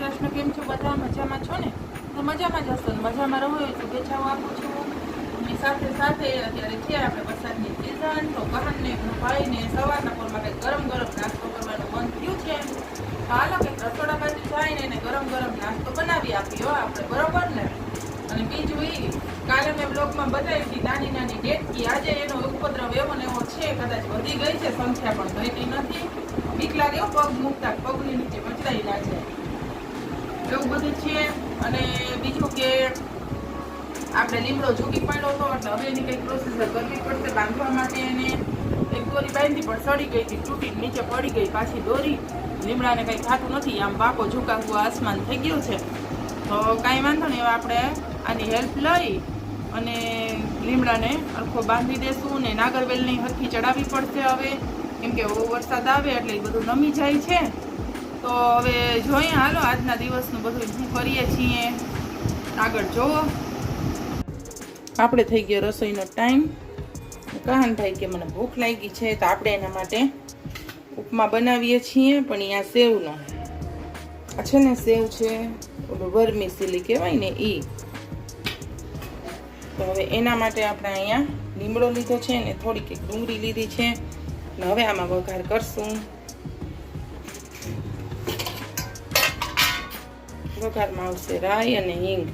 છો? ને? તો મજામાં રહો એવી શુભેચ્છાઓ આપું છું. અને સાથે સાથે અત્યારે છે આપણે વરસાદની સિઝન તો બહારને ભાઈને સવારના પોરમાં કંઈક ગરમ ગરમ નાસ્તો કરવાનું મન થયું છે. હાલો કંઈક રસોડા બાજુ જાય ને એને ગરમ ગરમ નાસ્તો બનાવી આપ્યો આપણે, બરોબર ને? અને બીજું એ કાલે મેં બ્લોગમાં બતાવી હતી નાની નાની ડેટકી. આજે એનો ઉપદ્રવ એવો ને એવો છે, કદાચ વધી ગઈ છે, સંખ્યા પણ ઘટી નથી. બીક લાગે પગ મૂકતા, પગની નીચે મચડાઈ ના જાય એવું બધું છે. અને બીજું કે આપણે લીમડો ઝૂકી પડ્યો હતો, એટલે હવે એની કંઈક પ્રોસેસર કરવી પડશે બાંધવા માટે. એને એક દોરી બાંધી, પણ સડી ગઈ હતી, તૂટી નીચે પડી ગઈ પાછી દોરી. લીમડાને કંઈ ખાતું નથી, આમ પાકો ઝુકાવું આસમાન થઈ ગયું છે. તો કાંઈ વાંધો નહીં આપણે આની હેલ્પ લઈ અને લીમડાને અરખો બાંધી દેશું ને નાગરવેલની હરખી ચડાવવી પડશે હવે. કેમ કે વરસાદ આવે એટલે એ બધું નમી જાય છે. તો હવે જોઈએ હાલો આજના દિવસનું બધું શું કરીએ છીએ. આગળ જોવો. આપણે થઈ ગયો રસોઈનો ટાઈમ. કહાનભાઈ કે મને ભૂખ લાગી છે તો આપણે એના માટે ઉપમા બનાવીએ છીએ, પણ અહીંયા સેવનો. આ છે ને સેવ છે, ઓલું વર્મી સીલી કહેવાય ને એ તો હવે એના માટે આપણે અહીંયા લીમડો લીધો છે ને થોડીક એક ડુંગળી લીધી છે. હવે આમાં વઘાર કરશું. વઘારમાં આવશે રાઈ અને હિંગ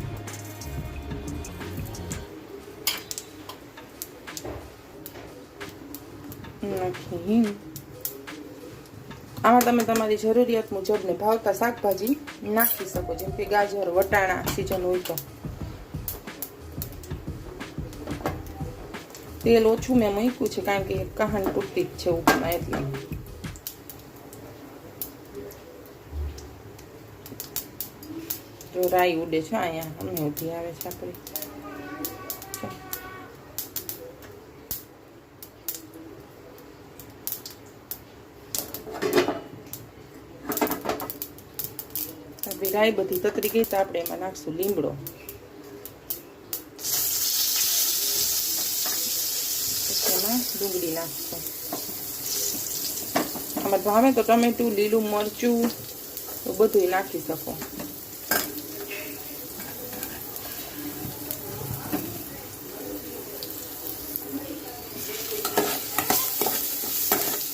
આમાં તમે તમારી જરૂરિયાત મુજબને ભાવતા શાકભાજી નાખી શકો, જેમ કે ગાજર, વટાણા, સિઝન હોય તો. તેલ ઓછું મેં મૂક્યું છે કારણ કે કહાન પૂરતી જ છે ઉપમાં એટલે. જો રાઈ ઉડે છે અહીંયા. અમને ઉઠી આવે છે આપણી. રાઈ બધી તતરી ગઈ તો આપણે એમાં નાખશું લીમડો. એમાં ડુંગળી નાખશું. આમાં ભાવે તો ટમેટું, લીલું મરચું બધું નાખી શકો.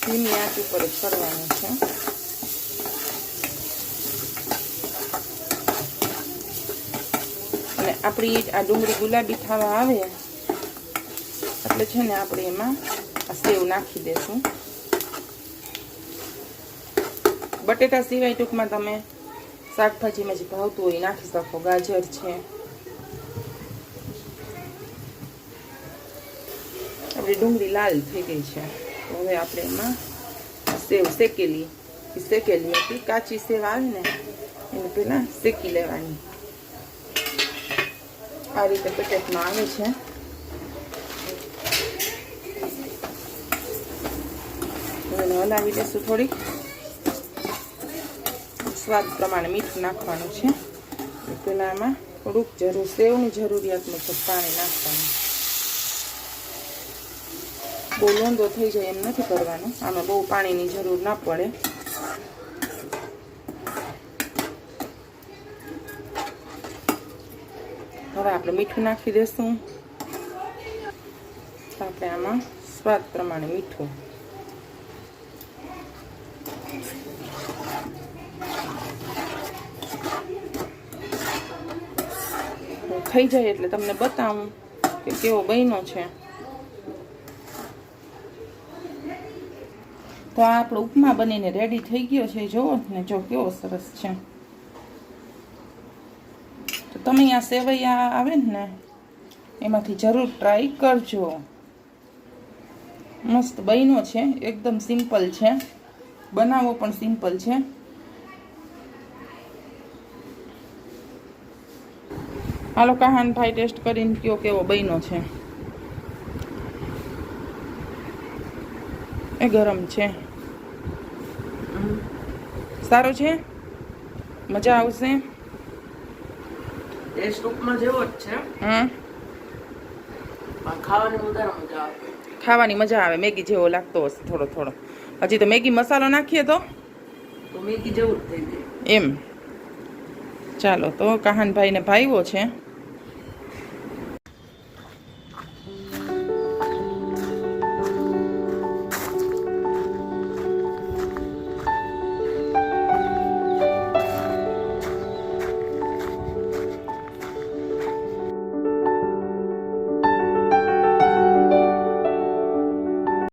ધીમી આંચ ઉપર જ કરવાનું છે. અને આપણી આ ડુંગળી ગુલાબી થવા આવે, એટલે છે ને આપણે એમાં આ સેવ નાખી દેશું. બટેટા સિવાય ટૂંકમાં તમે શાકભાજીમાં જે ભાવતું હોય નાખી શકો, ગાજર છે. આપણી ડુંગળી લાલ થઈ ગઈ છે. હવે આપણે એમાં સેવ શેકેલી. શેકેલી હતી, કાચી સેવ આવે ને, એને પહેલાં શેકી લેવાની. આ રીતે પેકેટમાં આવે છે. એને હલાવી લેશું થોડીક. સ્વાદ પ્રમાણે મીઠું નાખવાનું છે. પહેલાં એમાં થોડુંક જરૂર, સેવની જરૂરિયાત મુજબ પાણી નાખવાનું. બહુ લોંદો થઈ જાય એમ નથી કરવાનું. આમાં બહુ પાણીની જરૂર ના પડે. હવે આપણે મીઠું નાખી દઈશું આપણે આમાં સ્વાદ પ્રમાણે મીઠું. થઈ જાય એટલે તમને બતાવું કે કેવો બન્યો છે. તો આ આપણો ઉપમા બનીને રેડી થઈ ગયો છે. જુઓ, ને જો કેવો સરસ છે. તો તમે આ સેવૈયા આવે ને, એમાંથી જરૂર ટ્રાય કરજો. મસ્ત બન્યો છે, એકદમ સિમ્પલ છે. બનાવવો પણ સિમ્પલ છે. હાલો, કહાન ભાઈ ટેસ્ટ કરીને કયો કેવો બન્યો છે. એ ગરમ છે. સારો છે? મજા આવશે? ટેસ્ટ ઉપમા જેવો જ છે. હમ. ખાવાની વધારે મજા આવે. ખાવાની મજા આવે. મેગી જેવો લાગતો હશે થોડો થોડો. હજી તો મેગી મસાલો નાખીએ તો? તો મેગી જેવું જ થઈ જાય. એમ. ચાલો તો કાહનભાઈને ભાઈઓ છે.